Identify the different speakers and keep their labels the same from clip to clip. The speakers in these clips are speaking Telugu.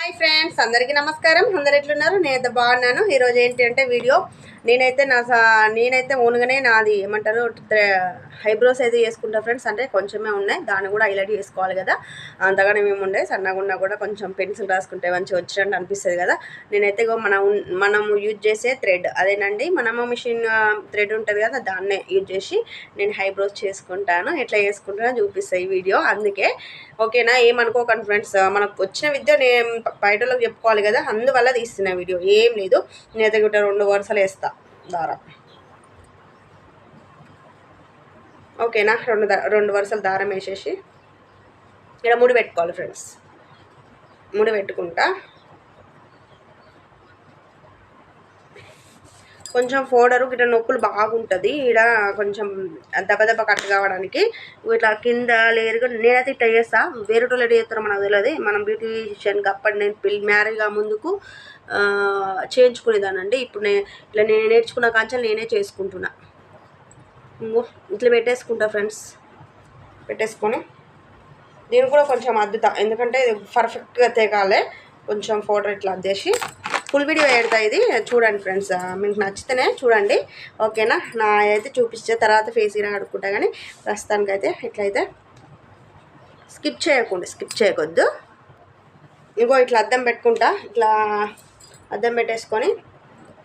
Speaker 1: హాయ్ ఫ్రెండ్స్ అందరికీ నమస్కారం. అందరు ఎట్లున్నారు? నేనైతే బాగున్నాను. ఈరోజు ఏంటి అంటే వీడియో. నేనైతే నా సా- నేనైతే ఓన్గానే నాది ఏమంటారు ఐబ్రోస్ అయితే చేసుకుంటా ఫ్రెండ్స్. అంటే కొంచెమే ఉన్నాయి. దాన్ని కూడా హైలైట్ చేసుకోవాలి కదా. అంతగానే మేము ఉండే. సన్నగా ఉన్నా కూడా కొంచెం పెన్సిల్ రాసుకుంటే మంచిగా వచ్చినట్టు అనిపిస్తుంది కదా. నేనైతే మనం మనము యూజ్ చేసే థ్రెడ్. అదేనండి మనము మిషన్ థ్రెడ్ ఉంటుంది కదా దాన్నే యూజ్ చేసి నేను హైబ్రోస్ చేసుకుంటాను. ఎట్లా చేసుకుంటానో చూపిస్తాయి ఈ వీడియో. అందుకే ఓకేనా ఏమనుకోకండి ఫ్రెండ్స్. మనకు వచ్చిన విద్య నేను బయటలోకి చెప్పుకోవాలి కదా అందువల్ల తీస్తున్నా వీడియో. ఏం లేదు. నేత గిట్ట రెండు వరుసలు వేస్తా దారం. ఓకేనా? రెండు రెండు వరుసలు దారం వేసేసి ఇక్కడ ముడి పెట్టుకోవాలి ఫ్రెండ్స్. ముడి పెట్టుకుంటా. కొంచెం ఫోడరు ఇట్లా నొప్పులు బాగుంటుంది. ఇక్కడ కొంచెం దెబ్బ దెబ్బ కట్ కావడానికి. ఇట్లా కింద లేరుగా నేనైతే ఇట్లా చేస్తా. వేరే వాళ్ళు ఎట్లా చేస్తారో మనకు తెలియదు మనం బ్యూటీషియన్కి అప్పటి నేను పెళ్ళి మ్యారేజ్గా ముందుకు చేయించుకునేదానండి ఇప్పుడు నేను ఇట్లా నేను నేర్చుకున్న కాంచెలు నేనే చేసుకుంటున్నా. ఇంకో ఇట్లా పెట్టేసుకుంటా ఫ్రెండ్స్. పెట్టేసుకొని. దీన్ని కూడా కొంచెం అద్దుతా. ఎందుకంటే ఇది పర్ఫెక్ట్గా తెగాలి. కొంచెం ఫోటో ఇట్లా అద్దేసి. ఫుల్ వీడియో పెడతా ఇది. చూడండి ఫ్రెండ్స్ మీకు నచ్చితేనే చూడండి. ఓకేనా? నా అయితే చూపించే తర్వాత ఫేస్ ఇలా అడుక్కుంటా కానీ ప్రస్తుతానికైతే ఇట్లయితే స్కిప్ చేయకుండా స్కిప్ చేయకొద్దు. ఇంకో ఇట్లా అద్దం పెట్టుకుంటా ఇట్లా అద్దం పెట్టేసుకొని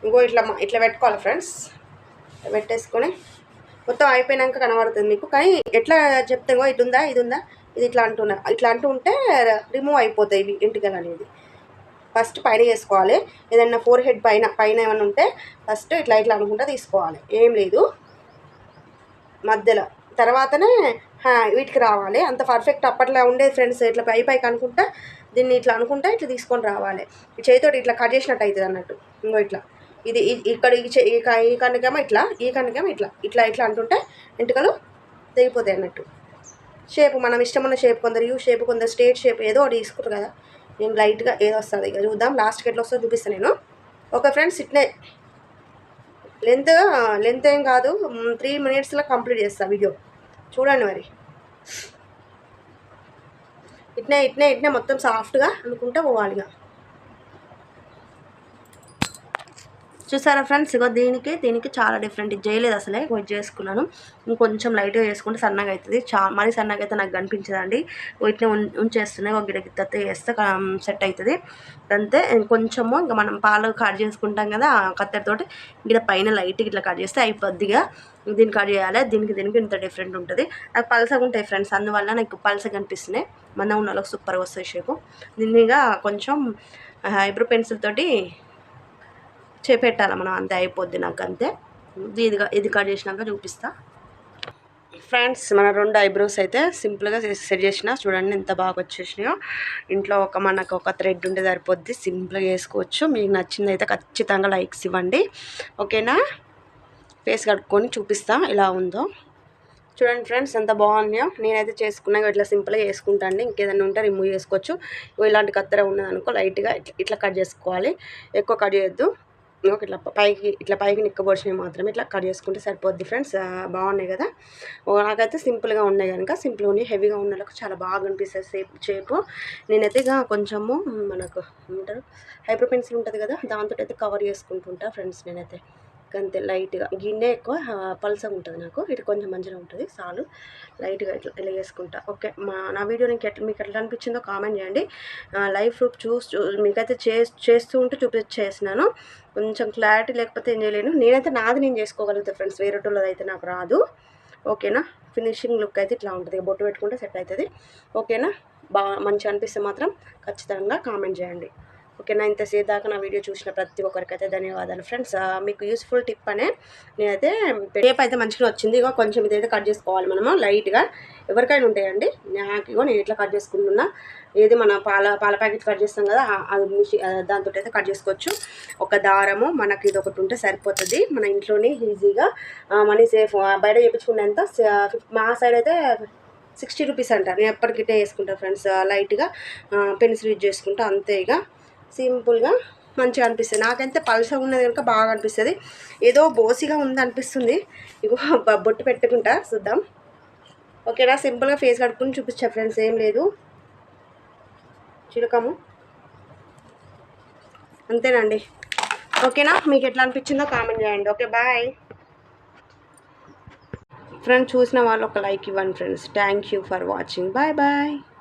Speaker 1: ఇంకో ఇట్లా ఇట్లా పెట్టుకోవాలి ఫ్రెండ్స్ పెట్టేసుకొని మొత్తం అయిపోయినాక కనబడుతుంది మీకు. కానీ ఎట్లా చెప్తే ఇంకో ఇది ఉందా ఇది ఉందా ఇది ఇట్లా అంటున్నా ఇట్లా అంటూ ఉంటే రిమూవ్ అయిపోతాయి ఇంటికల్ అనేది. ఫస్ట్ పైన చేసుకోవాలి. ఏదైనా ఫోర్ హెడ్ పైన పైన ఏమైనా ఉంటే ఫస్ట్ ఇట్లా ఇట్లా అనుకుంటా తీసుకోవాలి. ఏం లేదు. మధ్యలో. తర్వాతనే వీటికి రావాలి. అంత పర్ఫెక్ట్ అప్పట్లో ఉండేది ఫ్రెండ్స్ ఇట్లా పై పైకి అనుకుంటా దీన్ని ఇట్లా అనుకుంటా ఇట్లా తీసుకొని రావాలి. ఈ చేతితోటి ఇట్లా కట్ చేసినట్టు అవుతుంది అన్నట్టు. ఇంకో ఇట్లా. ఇది ఇక్కడ ఈ చే- ఇట్లా ఈ కన్నుకేమో ఇట్లా. ఇట్లా ఇట్లా అంటుంటే వెంటకలు తెగిపోతాయి అన్నట్టు. షేప్ మనం ఇష్టమున్న షేప్ కొందరు యూ షేప్ కొందరు స్ట్రేట్ షేప్ ఏదో ఒకటి తీసుకుంటారు కదా. నేను లైట్గా ఏదో వస్తుంది. ఇక చూద్దాం లాస్ట్కి ఎట్లా వస్తుందో చూపిస్తాను నేను. ఓకే ఫ్రెండ్స్ ఇట్నే లెంత్ లెంత్ ఏం కాదు త్రీ మినిట్స్లో కంప్లీట్ చేస్తా వీడియో చూడండి మరి. ఇట్నే ఇట్నే ఇట్నే మొత్తం సాఫ్ట్గా అనుకుంటా పోవాలి ఇక చూసారా ఫ్రెండ్స్? ఇగో దీనికి దీనికి చాలా డిఫరెంట్ ఇది చేయలేదు అసలే. ఇది చేసుకున్నాను. ఇంకొంచెం లైట్గా చేసుకుంటే సన్నగా అవుతుంది చా మరీ సన్నగా అయితే నాకు కనిపించదండి. వీటిని ఉంచేస్తున్నాయి ఒక గిడకి తత్త వేస్తే సెట్ అవుతుంది అంతే కొంచెము ఇంకా మనం పాలు కట్ చేసుకుంటాం కదా కత్తెరతోటి ఇక్కడ పైన లైట్ ఇట్లా కట్ చేస్తే అయిపోద్దిగా దీన్ని కట్ చేయాలి. దీనికి దీనికి ఇంత డిఫరెంట్ ఉంటుంది. నాకు పలసగా ఉంటాయి ఫ్రెండ్స్. అందువల్ల నాకు పలసగా కనిపిస్తున్నాయి. మన ఉన్న వాళ్ళకి సూపర్గా వస్తాయి షేపు. దీన్నిగా కొంచెం ఐబ్రో పెన్సిల్ తోటి చేపెట్టాలి మనం? అంతే అయిపోద్ది నాకు అంతే ఇది ఇది కట్ చేసినాక చూపిస్తా. ఫ్రెండ్స్ మన రెండు ఐబ్రోస్ అయితే సింపుల్గా సెట్ చేసిన చూడండి ఎంత బాగా వచ్చేసినాయో. ఇంట్లో ఒక మనకు ఒక థ్రెడ్ ఉంటే సరిపోద్ది. సింపుల్గా చేసుకోవచ్చు. మీకు నచ్చింది అయితే ఖచ్చితంగా లైక్స్ ఇవ్వండి. ఓకేనా? ఫేస్ కట్టుకొని చూపిస్తా ఇలా ఉందో. చూడండి ఫ్రెండ్స్ ఎంత బాగున్నాయో. నేనైతే చేసుకున్నా ఇట్లా సింపుల్గా చేసుకుంటాను ఇంకేదైనా ఉంటే రిమూవ్ చేసుకోవచ్చు. ఇలాంటి కత్తెర ఉన్నదనుకో లైట్గా ఇట్లా ఇట్లా కట్ చేసుకోవాలి. ఎక్కువ కట్ చేయొద్దు. ఓకే ఇట్లా పైకి ఇట్లా పైకి నిక్కబోసినవి మాత్రమే ఇట్లా కట్ చేసుకుంటే సరిపోద్ది ఫ్రెండ్స్. బాగున్నాయి కదా? నాకైతే సింపుల్గా ఉన్నాయి కనుక సింపుల్గా ఉన్నాయి. హెవీగా ఉన్న వాళ్ళకి చాలా బాగా అనిపిస్తుంది సేపు చేపు. నేనైతే ఇక కొంచెము మనకు ఏమంటారు? హైపర్ పెన్సిల్ ఉంటుంది కదా? దాంతో అయితే కవర్ చేసుకుంటుంటా ఫ్రెండ్స్ నేనైతే. అంతే లైట్గా. గిన్నె ఎక్కువ ఆ, పల్సగా ఉంటుంది నాకు. ఇటు కొంచెం మంచిగా ఉంటుంది చాలు. లైట్గా ఇట్లా ఇలా వేసుకుంటా ఓకే మా నా వీడియో నీకు ఎట్లా మీకు ఎట్లా అనిపించిందో కామెంట్ చేయండి. లైవ్ ప్రూఫ్ చూసి చూ మీకైతే చే చేస్తూ ఉంటే చూపించేసినాను కొంచెం క్లారిటీ లేకపోతే ఏం చేయలేను. నేనైతే నాది నేను చేసుకోగలుగుతాను ఫ్రెండ్స్ వేరే వాళ్ళది అయితే నాకు రాదు. ఓకేనా? ఫినిషింగ్ లుక్ అయితే ఇట్లా ఉంటుంది. బొట్టు పెట్టుకుంటే సెట్ అవుతుంది ఓకేనా? బాగా మంచిగా అనిపిస్తే మాత్రం ఖచ్చితంగా కామెంట్ చేయండి. ఓకేనా ఇంతసేపు దాకా నా వీడియో చూసిన ప్రతి ఒక్కరికైతే ధన్యవాదాలు. ఫ్రెండ్స్ మీకు యూస్ఫుల్ టిప్ అనే నేనైతే టేప్ అయితే మంచిగా వచ్చింది. ఇక కొంచెం ఇదైతే కట్ చేసుకోవాలి మనము లైట్గా ఎవరికైనా ఉంటాయండి నాకు ఇగో నేను ఇట్లా కట్ చేసుకుంటున్నా ఏది మన పాల పాల ప్యాకెట్ కట్ చేస్తాం కదా అది మిషి దాంతో అయితే కట్ చేసుకోవచ్చు. ఒక దారము మనకి ఇది ఒకటి ఉంటే సరిపోతుంది. మన ఇంట్లోనే ఈజీగా మనీ సేఫ్ బయట చేయించుకునేంత మా సైడ్ అయితే సిక్స్టీ రూపీస్ అంట. నేను ఎప్పటికైతే వేసుకుంటాను ఫ్రెండ్స్ లైట్గా పెన్సిల్ యూజ్ చేసుకుంటా అంతే ఇక సింపుల్గా మంచిగా అనిపిస్తుంది. నాకైతే పలుసగా ఉన్నది కనుక బాగా అనిపిస్తుంది. ఏదో బోసిగా ఉంది అనిపిస్తుంది. ఇగో బ- బొట్టు పెట్టుకుంటా చూద్దాం. ఓకేనా? సింపుల్గా ఫేస్ కడుక్కుని చూపించా ఫ్రెండ్స్ ఏం లేదు. చిలకము. అంతేనండి. ఓకేనా? మీకు ఎట్లా అనిపించిందో కామెంట్ చేయండి. Okay bye. ఫ్రెండ్స్ చూసిన వాళ్ళు ఒక లైక్ ఇవ్వండి friends. Thank you for watching. Bye bye.